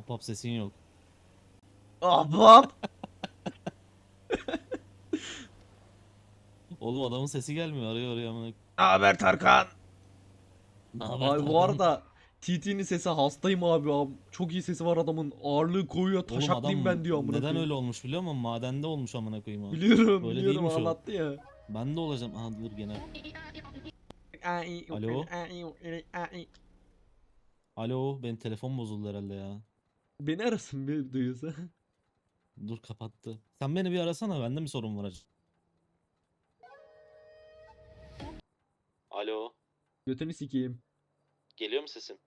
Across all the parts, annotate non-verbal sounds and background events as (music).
Ahbap sesin yok. Ahbap. (laughs) Oğlum adamın sesi gelmiyor arıyor arıyor amına. Ne haber Tarkan? Ne haber Ay bu Tarkan? arada TT'nin sesi hastayım abi, abi. Çok iyi sesi var adamın. Ağırlığı koyuyor. Oğlum Taşaklıyım adam ben diyor amına Neden koyayım. öyle olmuş biliyor musun? Madende olmuş amına koyayım abi. Biliyorum Öyle biliyorum değilmiş o. anlattı ya. Ben de olacağım. Aha dur gene. Alo? Alo benim telefon bozuldu herhalde ya. Beni arasın bir duyuyorsa. Dur kapattı. Sen beni bir arasana bende mi sorun var acaba? Alo. Götünü sikeyim. Geliyor mu sesim?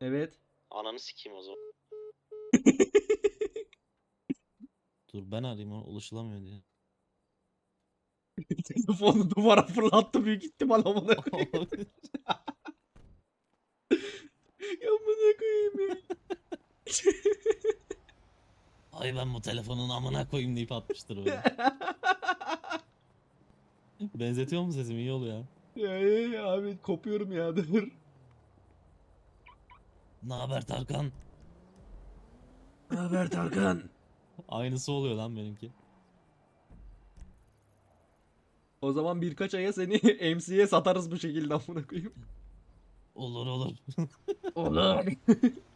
Evet. Ananı sikeyim o zaman. (laughs) Dur ben arayayım o ulaşılamıyor diye. (laughs) Telefonu duvara fırlattı büyük ihtimal amına (laughs) koyayım. Ya amına koyayım ya. Ay ben bu telefonun amına koyayım deyip atmıştır böyle. (laughs) Benzetiyor mu sesim? İyi oluyor. ya, ya, ya abi kopuyorum ya dur. Ne haber Tarkan? Ne haber Tarkan? Aynısı oluyor lan benimki. O zaman birkaç aya seni (laughs) MC'ye satarız bu şekilde amına koyayım. Olur olur. Olur. (laughs)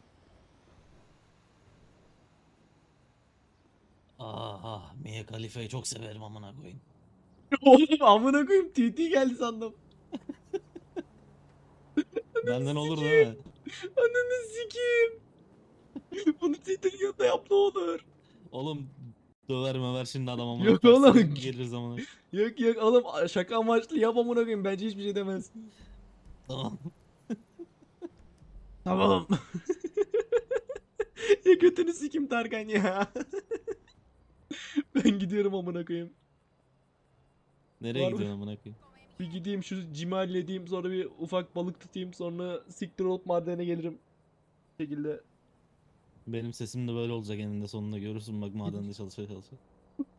Aha Mia Khalifa'yı çok severim amına koyayım. (laughs) Oğlum amına koyayım TT geldi sandım. (laughs) Benden olur değil mi? (laughs) Ananı sikeyim. Bunu TT'nin yanında yap ne olur. Oğlum döver möver şimdi adam amına Yok oğlum. Gelir zamanı. Yok yok oğlum şaka amaçlı yap amına koyayım bence hiçbir şey demez. Tamam. Tamam. ya götünü sikim Tarkan ya. (laughs) ben gidiyorum amına koyayım. Nereye Var mı? gidiyorsun amına koyayım? (laughs) Bir gideyim şu cimi halledeyim sonra bir ufak balık tutayım sonra siktir olup madene gelirim. Bu şekilde. Benim sesim de böyle olacak eninde sonunda görürsün bak madende (laughs) çalışıyor çalışıyor.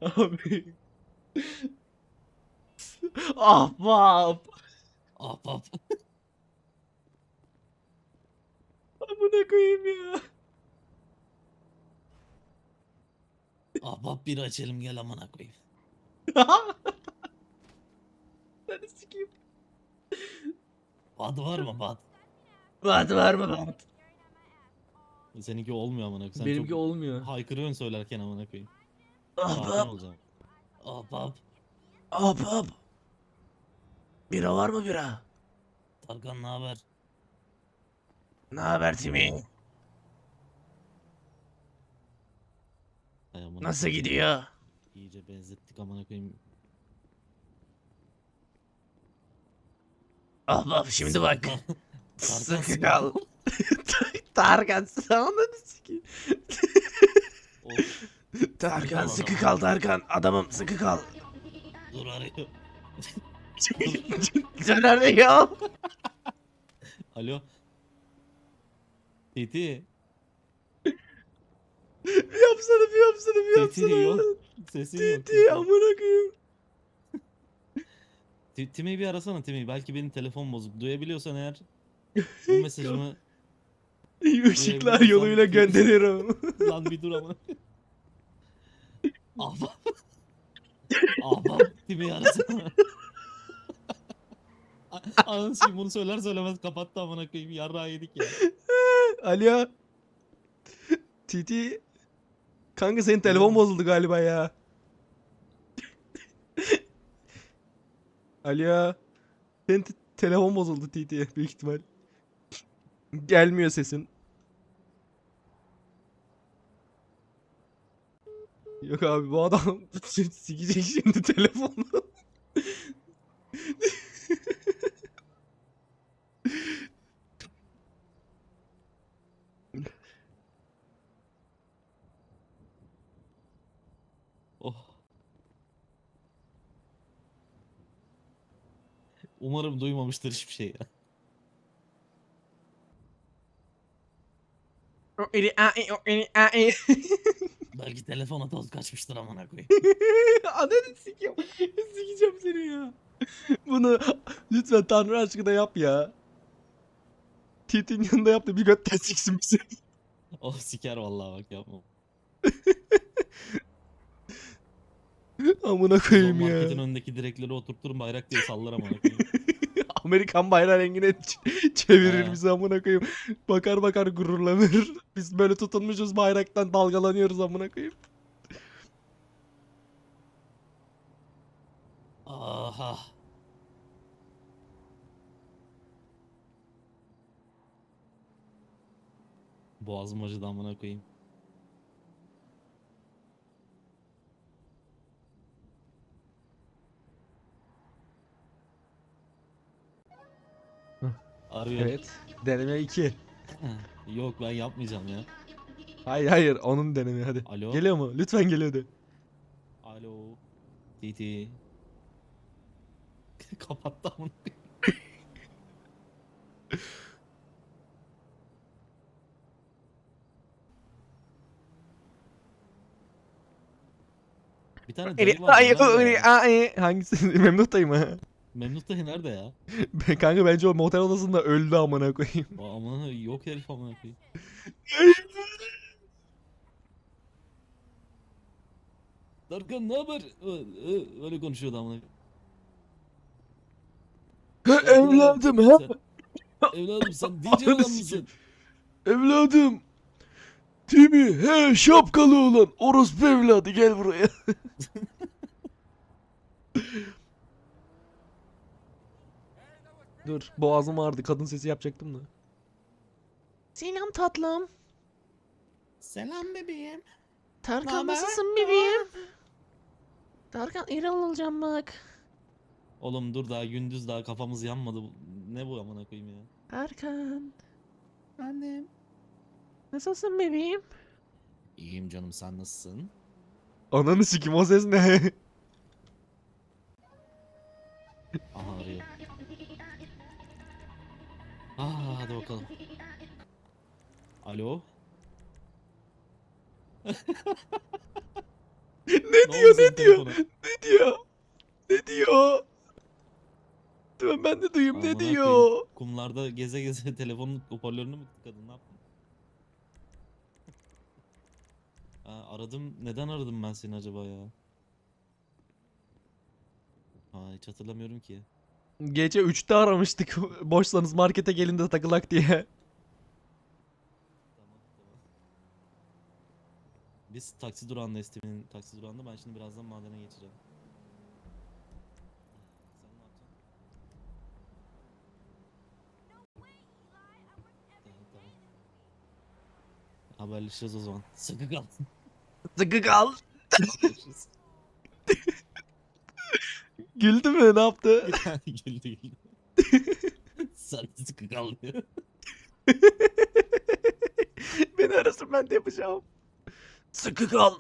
Abi. Ahbap. Ahbap. Amına koyayım ya. Ahbap bir açalım gel amına koyayım. (laughs) Seni sikeyim. Bad var mı bad? Bat var mı bat? Seninki olmuyor amına koyayım. Sen Benimki çok olmuyor. haykırıyorsun söylerken amına koyayım. Ahbap. Ahbap. Ahbap. Bira var mı bira? Tarkan ne haber? Ne haber Timi? Hay amına Nasıl koyayım. gidiyor? İyice benzettik amına koyayım. Ahbap şimdi bak. (laughs) (laughs) Tarkan Sıkı kal. Tarkan sana ne sikeyim? Oğlum, Tarkan sıkı kal Tarkan. Adamım sıkı kal. dur arıyor. Caner Bey ya. Alo. Titi. Bir yapsana bir yapsana bir yapsana. yok. Sesin yok. Titi amına koyayım. Ti- Timi'yi bir arasana Timi. Belki benim telefon bozuk. Duyabiliyorsan eğer (laughs) bu mesajımı Işıklar Duyabiliyorsan- yoluyla gönderiyorum. (laughs) lan bir dur ama. (laughs) Ahbap. Ahbap Timi'yi arasana. Anasını sikeyim, bunu söyler söylemez kapattı amına koyayım. Yarrağı yedik ya. Alo. Titi. Kanka senin telefon bozuldu galiba ya. (laughs) Alo. Senin te- telefon bozuldu Titi büyük ihtimal. Gelmiyor sesin. Yok abi bu adam (laughs) sikecek şimdi telefonu. Oh. Umarım duymamıştır hiçbir şey ya. (laughs) Belki telefona toz kaçmıştır amına koyayım. (laughs) Ananı sikeyim. Sikeceğim seni ya. Bunu lütfen Tanrı aşkına yap ya. Tit'in yanında yap da bir götten siksin bizi. O siker vallahi bak yapma. (laughs) (laughs) Amına koyayım marketin ya. önündeki direkleri oturturum bayrak diye sallar amına koyayım. (laughs) Amerikan bayrağı rengine çevirir Ha. bizi amına koyayım. Bakar bakar gururlanır. (laughs) Biz böyle tutunmuşuz bayraktan dalgalanıyoruz amına koyayım. Aha. Boğazım acıdı amına koyayım. Arıyor. Evet. Deneme 2. Yok ben yapmayacağım ya. Hayır hayır onun denemi hadi. Alo. Geliyor mu? Lütfen geliyor de. Alo. Titi. (laughs) Kapattı koyayım. Bir tane dayı var. nerede ya? Hangisi? (laughs) Memnun dayı mı? Memnun dayı nerede ya? (laughs) Kanka bence o motel odasında öldü amına koyayım. O amına yok herif amına koyayım. Darkan ne haber? Ö- ö- Öyle konuşuyordu amına koyayım. Sen- Evladım sen DJ olan mısın? Evladım. Timi he şapkalı olan orospu evladı gel buraya. (laughs) Dur boğazım ağrıdı kadın sesi yapacaktım da. Selam tatlım. Selam bebeğim. Tarkan Naber? nasılsın bebeğim? Tarkan iri olacağım bak. Oğlum dur daha gündüz daha kafamız yanmadı. Bu- Ne bu amına koyayım ya? Tarkan Annem. nasılsın bebeğim? İyiyim canım sen nasılsın? Ananı sikim o ses ne? Aa hadi bakalım. Alo? (laughs) ne Ne diyor ne diyor? telefona? Ne diyor? Ne diyor? Dur ben de duyayım ne koyayım, diyor? Kumlarda geze geze (laughs) telefonun hoparlörünü mü tıkadın ne yaptın? Ha, aradım. Neden aradım ben seni acaba ya? Ha, hiç hatırlamıyorum ki. Gece 3'te aramıştık. (laughs) Boşsanız markete gelin de takılak diye. Biz taksi durağındayız Steven'in taksi durağında. Ben şimdi birazdan madene geçeceğim. Haberleşeceğiz o zaman. Sıkı kal. Sıkı kal. Güldü mü ne yaptı? (laughs) güldü güldü. Sen (laughs) sıkı kal diyor. (laughs) Beni arasın ben de yapacağım. Sıkı kal.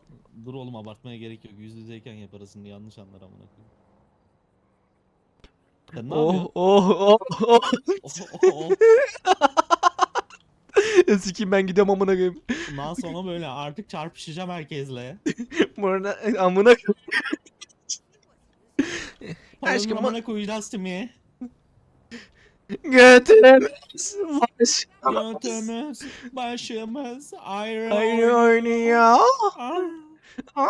Dur oğlum abartmaya gerek yok. Yüz yüzeyken yaparasın yanlış anlar amına koyayım. Sen ne Oh yapıyorsun? oh oh oh. Oh, oh, oh. Sikeyim ben gidiyorum amına koyayım. Bundan sonra böyle artık çarpışacağım herkesle. Burada amına Paranın Aşkım, amına koyacağız Timi. götüremez. Baş. Götümüz, başımız ayrı. Aynı oynuyor. Ah. Ah.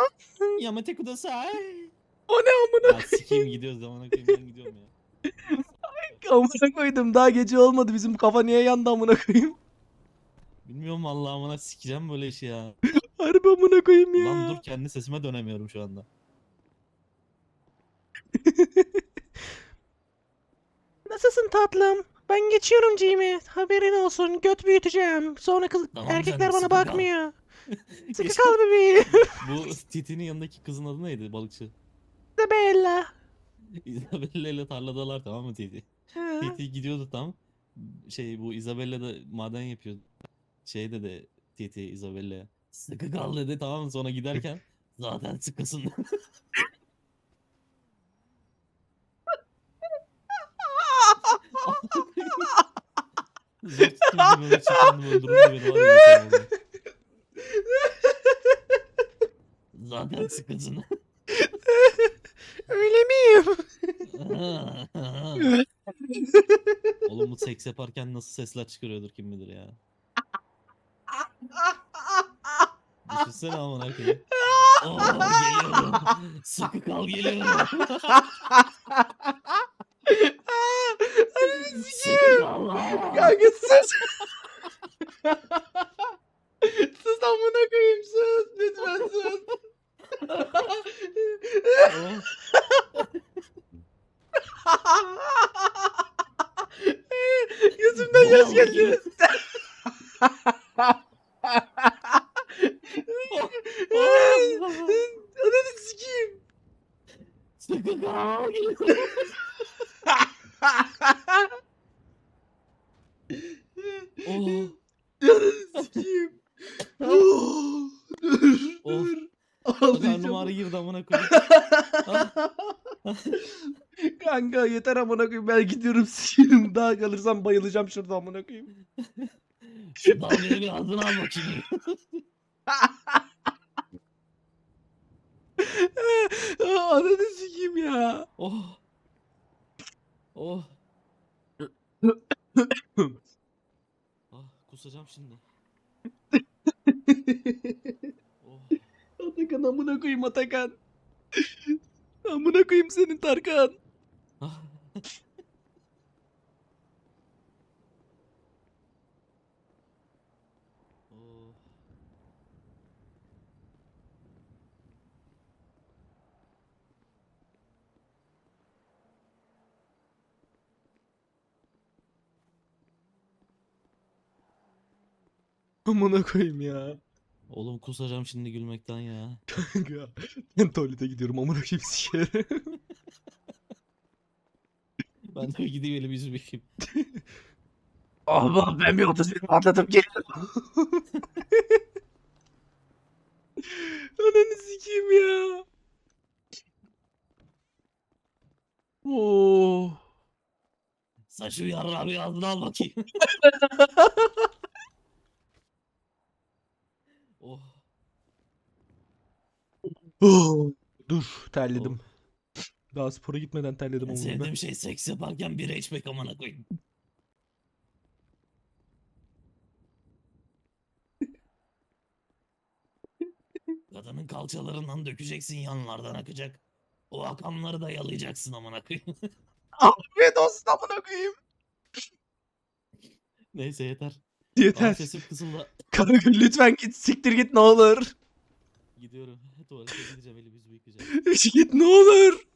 Kudasai. O ne amına Ya sikeyim gidiyoruz amına koyayım ben gidiyorum ya. amına koydum. Daha gece olmadı bizim kafa niye yandı amına koyayım. Bilmiyorum vallahi amına sikeceğim böyle işi ya. Harbi amına koyayım ya. Lan dur kendi sesime dönemiyorum şu anda. (laughs) Nasılsın tatlım? Ben geçiyorum Jimmy. Haberin olsun. Göt büyüteceğim. Sonra kız Tamam erkekler canım, bana sıkı kal. bakmıyor. (laughs) Sıkı kal bebeğim. Bu Titi'nin yanındaki kızın adı neydi balıkçı? Bella. (laughs) Isabella ile tarladalar tamam mı Titi? Ha. Titi gidiyordu tam. Şey bu Isabella da maden yapıyor. Şey dedi Titi Isabella'ya. Sıkı kal dedi tamam mı? Sonra giderken zaten sıkısın. Zor tuttum böyle çıkandım öldürürdü beni var ya geçen oldu. Zaten sıkısın. Öyle miyim? (laughs) Oğlum bu seks yaparken nasıl sesler çıkarıyordur kim bilir ya. Düşünsene amına koyayım. Oo geliyorum. Sıkı kal geliyorum. (laughs) I get scissors. Kanka yeter amına koyayım ben gidiyorum sikerim daha kalırsam bayılacağım şurada amına koyayım. Şu dalgayı bir ağzına al bakayım. Aa, Ananı sikeyim ya. Oh. Oh. ah kusacağım şimdi. (laughs) Oh. Atakan amına koyayım Atakan. Amına koyayım senin Tarkan. Amına koyayım ya. Oğlum kusacağım şimdi gülmekten ya. Kanka ben (laughs) tuvalete gidiyorum amına koyayım. (laughs) Ben de bir gideyim elimi yüzümü yıkayayım. Ben bir 31 atladım geliyorum. (laughs) Ananı sikeyim ya. Oo. Sen şu yarrağı bir ağzına al bakayım. oh. Oo. (gasps) Dur terledim. Oh. Daha spora gitmeden terledim ben. sevdiğim şey seks yaparken bira içmek amına koyayım. (laughs) Kadının kalçalarından dökeceksin yanlardan akacak. O akanları da yalayacaksın amına koyayım. (laughs) Afiyet olsun amına koyayım. Neyse yeter. Yeter. Sesim kısıldı. Lütfen git siktir git ne olur. Gidiyorum. (laughs) Tuvalete gideceğim elimi yüzümü yıkayacağım. (laughs) git ne olur.